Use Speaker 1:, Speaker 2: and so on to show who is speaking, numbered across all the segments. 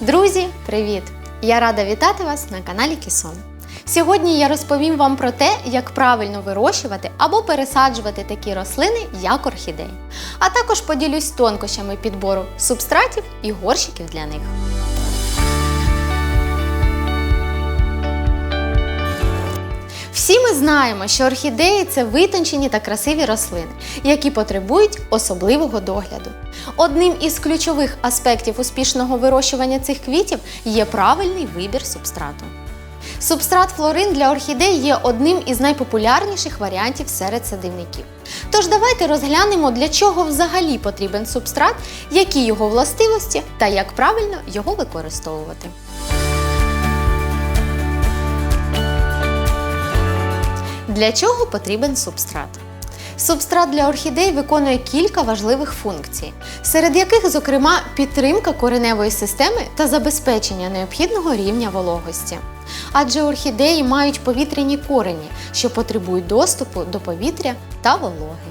Speaker 1: Друзі, привіт! Я рада вітати вас на каналі Кісон. Сьогодні я розповім вам про те, як правильно вирощувати або пересаджувати такі рослини, як орхідеї. А також поділюсь тонкощами підбору субстратів і горщиків для них. Всі ми знаємо, що орхідеї це витончені та красиві рослини, які потребують особливого догляду. Одним із ключових аспектів успішного вирощування цих квітів є правильний вибір субстрату. Субстрат флорин для орхідей є одним із найпопулярніших варіантів серед садівників. Тож давайте розглянемо, для чого взагалі потрібен субстрат, які його властивості та як правильно його використовувати. Для чого потрібен субстрат? Субстрат для орхідей виконує кілька важливих функцій, серед яких, зокрема, підтримка кореневої системи та забезпечення необхідного рівня вологості. Адже орхідеї мають повітряні корені, що потребують доступу до повітря та вологи.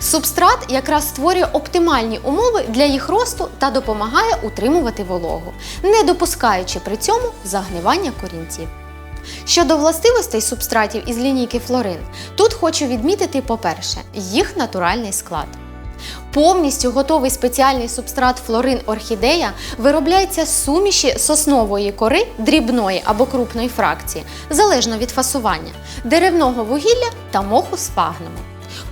Speaker 1: Субстрат якраз створює оптимальні умови для їх росту та допомагає утримувати вологу, не допускаючи при цьому загнивання корінців. Щодо властивостей субстратів із лінійки флорин, тут хочу відмітити, по-перше, їх натуральний склад. Повністю готовий спеціальний субстрат флорин орхідея виробляється з суміші соснової кори дрібної або крупної фракції, залежно від фасування, деревного вугілля та моху з.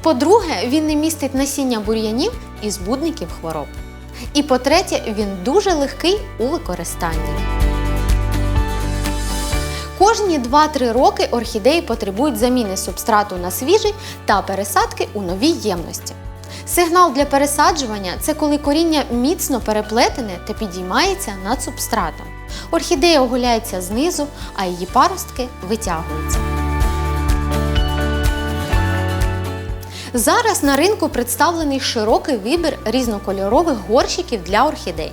Speaker 1: По-друге, він не містить насіння бур'янів і збудників хвороб. І по-третє, він дуже легкий у використанні. Кожні 2-3 роки орхідеї потребують заміни субстрату на свіжий та пересадки у новій ємності. Сигнал для пересаджування це коли коріння міцно переплетене та підіймається над субстратом. Орхідея оголяється знизу, а її паростки витягуються. Зараз на ринку представлений широкий вибір різнокольорових горщиків для орхідей.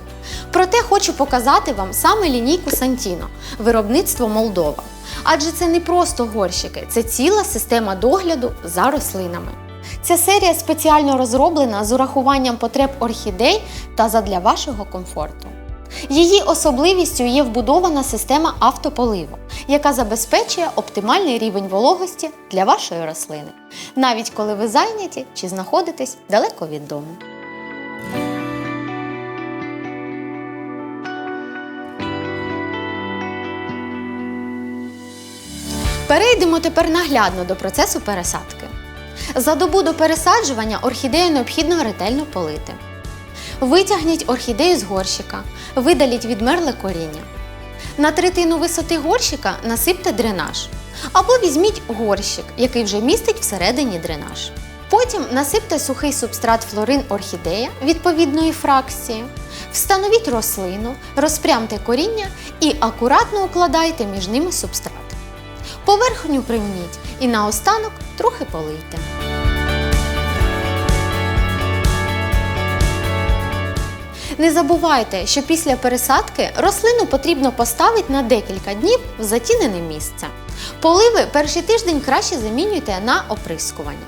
Speaker 1: Проте хочу показати вам саме лінійку Сантіно виробництво Молдова. Адже це не просто горщики, це ціла система догляду за рослинами. Ця серія спеціально розроблена з урахуванням потреб орхідей та задля вашого комфорту. Її особливістю є вбудована система автополиву, яка забезпечує оптимальний рівень вологості для вашої рослини, навіть коли ви зайняті чи знаходитесь далеко від дому. Перейдемо тепер наглядно до процесу пересадки. За добу до пересаджування орхідею необхідно ретельно полити. Витягніть орхідею з горщика, видаліть відмерле коріння. На третину висоти горщика насипте дренаж. Або візьміть горщик, який вже містить всередині дренаж. Потім насипте сухий субстрат флорин орхідея відповідної фракції, встановіть рослину, розпрямте коріння і акуратно укладайте між ними субстрат. Поверхню примніть і наостанок трохи полийте. Не забувайте, що після пересадки рослину потрібно поставити на декілька днів в затінене місце. Поливи перший тиждень краще замінюйте на оприскування.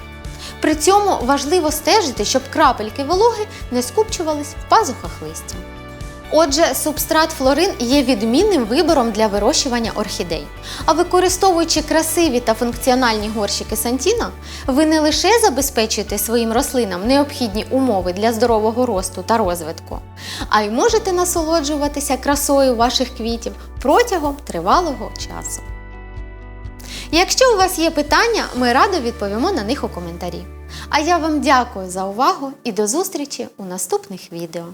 Speaker 1: При цьому важливо стежити, щоб крапельки вологи не скупчувались в пазухах листя. Отже, субстрат флорин є відмінним вибором для вирощування орхідей. А використовуючи красиві та функціональні горщики Сантіно, ви не лише забезпечуєте своїм рослинам необхідні умови для здорового росту та розвитку, а й можете насолоджуватися красою ваших квітів протягом тривалого часу. Якщо у вас є питання, ми радо відповімо на них у коментарі. А я вам дякую за увагу і до зустрічі у наступних відео.